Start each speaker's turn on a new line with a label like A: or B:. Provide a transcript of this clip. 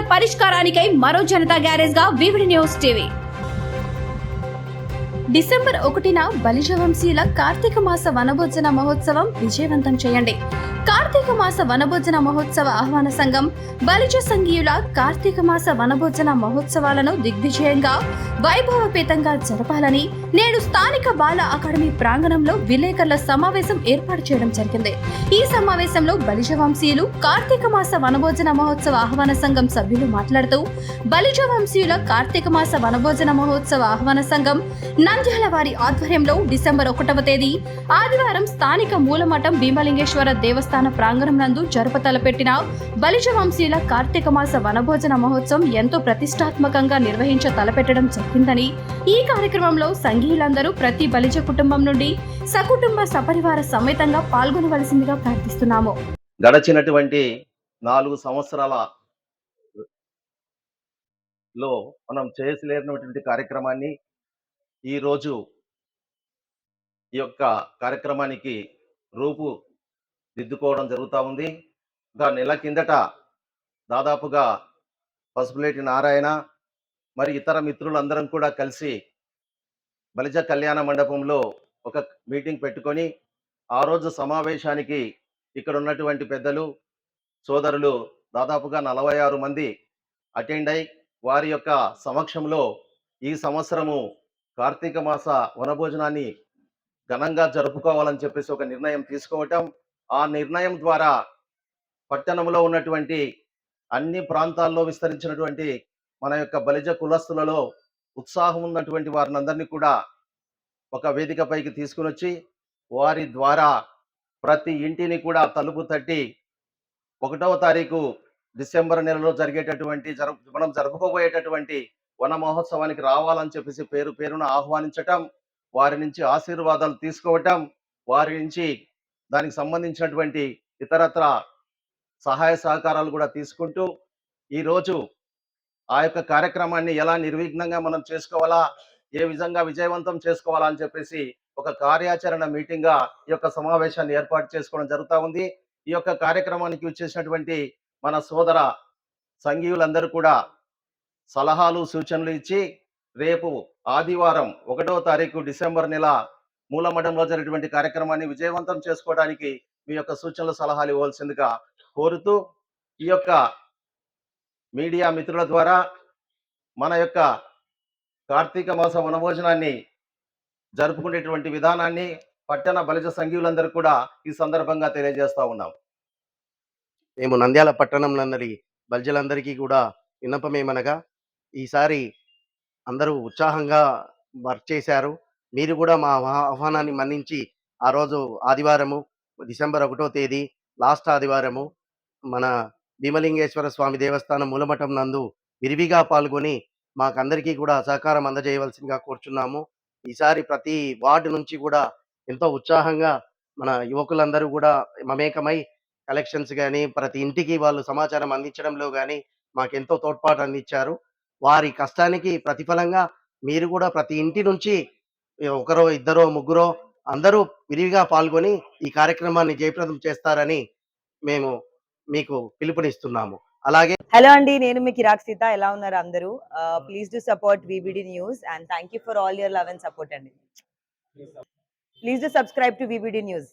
A: సమస్యల పరిష్కారానికై మరో జనతా గ్యారేజ్గా వివిడి న్యూస్ టీవీ. డిసెంబర్ ఒకటిన బలిజ వంశీయుల కార్తీక మాస వనభోజన మహోత్సవం విజయవంతం చేయండి. కార్తీక మాస వనభోజన మహోత్సవ ఆహ్వాన సంఘం బలిజ సంఘీయుల కార్తీక మాస వనభోజన మహోత్సవాలను దిగ్విజయంగా వైభవపేతంగా జరపాలని నేడు స్థానిక బాల అకాడమీ ప్రాంగణంలో విలేకరుల సమావేశం ఏర్పాటు చేయడం జరిగింది. ఈ సమావేశంలో బలిజ వంశీయులు కార్తీక మాస వనభోజన మహోత్సవ ఆహ్వాన సంఘం సభ్యులు మాట్లాడుతూ బలిజ వంశీయుల కార్తీక మాస వనభోజన మహోత్సవ ఆహ్వాన సంఘం నంద్యాల వారి ఆధ్వర్యంలో డిసెంబర్ ఒకటవ తేదీ ఆదివారం స్థానిక మూలమఠం భీమలింగేశ్వర దేవస్థాన ప్రాంగణం నందు జరుప తలపెట్టిన బలిజ వంశీల కార్తీక మాస వనభోజన మహోత్సవం ఎంతో ప్రతిష్టాత్మకంగా నిర్వహించ తలపెట్టడం జరిగిందని ఈ కార్యక్రమంలో సంఘీయులందరూ ప్రతి బలిజ కుటుంబం నుండి సకుటుంబ సపరివార సమేతంగా పాల్గొనవలసిందిగా ప్రార్థిస్తున్నాము.
B: గడచినటువంటి నాలుగు సంవత్సరాల లో మనం చేయలేనటువంటి కార్యక్రమాన్ని ఈరోజు ఈ యొక్క కార్యక్రమానికి రూపు దిద్దుకోవడం జరుగుతూ ఉంది. ఒక నెల కిందట దాదాపుగా పసుపులేటి నారాయణ మరి ఇతర మిత్రులందరం కూడా కలిసి బలిజ కళ్యాణ మండపంలో ఒక మీటింగ్ పెట్టుకొని ఆ రోజు సమావేశానికి ఇక్కడ ఉన్నటువంటి పెద్దలు సోదరులు దాదాపుగా నలభై ఆరు మంది అటెండ్ అయి వారి యొక్క సమక్షంలో ఈ సంవత్సరము కార్తీక మాస వనభోజనాన్ని ఘనంగా జరుపుకోవాలని చెప్పేసి ఒక నిర్ణయం తీసుకోవటం. ఆ నిర్ణయం ద్వారా పట్టణంలో ఉన్నటువంటి అన్ని ప్రాంతాల్లో విస్తరించినటువంటి మన యొక్క బలిజ కులస్తులలో ఉత్సాహం ఉన్నటువంటి వారిని అందరినీ కూడా ఒక వేదికపైకి తీసుకుని వచ్చి వారి ద్వారా ప్రతి ఇంటిని కూడా తలుపు తట్టి ఒకటవ తారీఖు డిసెంబర్ నెలలో జరిగేటటువంటి జరుపు మనం జరుపుకోబోయేటటువంటి వన మహోత్సవానికి రావాలని చెప్పేసి పేరు పేరున ఆహ్వానించటం వారి నుంచి ఆశీర్వాదాలు తీసుకోవటం వారి నుంచి దానికి సంబంధించినటువంటి ఇతరత్ర సహాయ సహకారాలు కూడా తీసుకుంటూ ఈరోజు ఆ యొక్క కార్యక్రమాన్ని ఎలా నిర్విఘ్నంగా మనం చేసుకోవాలా ఏ విధంగా విజయవంతం చేసుకోవాలా అని చెప్పేసి ఒక కార్యాచరణ మీటింగ్గా ఈ యొక్క సమావేశాన్ని ఏర్పాటు చేసుకోవడం జరుగుతూ ఉంది. ఈ యొక్క కార్యక్రమానికి వచ్చేసినటువంటి మన సోదర సంఘీయులందరూ కూడా సలహాలు సూచనలు ఇచ్చి రేపు ఆదివారం ఒకటో తారీఖు డిసెంబర్ నెల మూలమఠంలో జరిగినటువంటి కార్యక్రమాన్ని విజయవంతం చేసుకోవడానికి మీ యొక్క సూచనలు సలహాలు ఇవ్వాల్సిందిగా కోరుతూ ఈ యొక్క మీడియా మిత్రుల ద్వారా మన యొక్క కార్తీక మాస వనభోజనాన్ని జరుపుకునేటువంటి విధానాన్ని పట్టణ బలిజ సంఘీయులందరూ కూడా ఈ సందర్భంగా తెలియజేస్తా ఉన్నాం.
C: మేము నంద్యాల పట్టణంలోని బలిజలందరికీ కూడా విన్నపమేమనగా ఈసారి అందరూ ఉత్సాహంగా వర్క్ చేశారు. మీరు కూడా మా ఆహ్వానాన్ని మన్నించి ఆ రోజు ఆదివారము డిసెంబర్ ఒకటో తేదీ లాస్ట్ ఆదివారము మన భీమలింగేశ్వర స్వామి దేవస్థానం మూలమఠం నందు విరివిగా పాల్గొని మాకందరికీ కూడా సహకారం అందజేయవలసిందిగా కోరుచున్నాము. ఈసారి ప్రతి వార్డు నుంచి కూడా ఎంతో ఉత్సాహంగా మన యువకులందరూ కూడా మమేకమై కలెక్షన్స్ కానీ ప్రతి ఇంటికి వాళ్ళు సమాచారం అందించడంలో కానీ మాకెంతో తోడ్పాటు అందించారు. వారి కష్టానికి ప్రతిఫలంగా మీరు కూడా ప్రతి ఇంటి నుంచి ఒకరో ఇద్దరో ముగ్గురో అందరూ విరివిగా పాల్గొని ఈ కార్యక్రమాన్ని జయప్రదం చేస్తారని మేము మీకు పిలుపునిస్తున్నాము. అలాగే
D: హలో అండి నేను మీ కిరాక్ సీత. ఎలా ఉన్నారు అందరూ? Please do support VBD news and thank you for all your love and. Support అండి please do subscribe to VBD news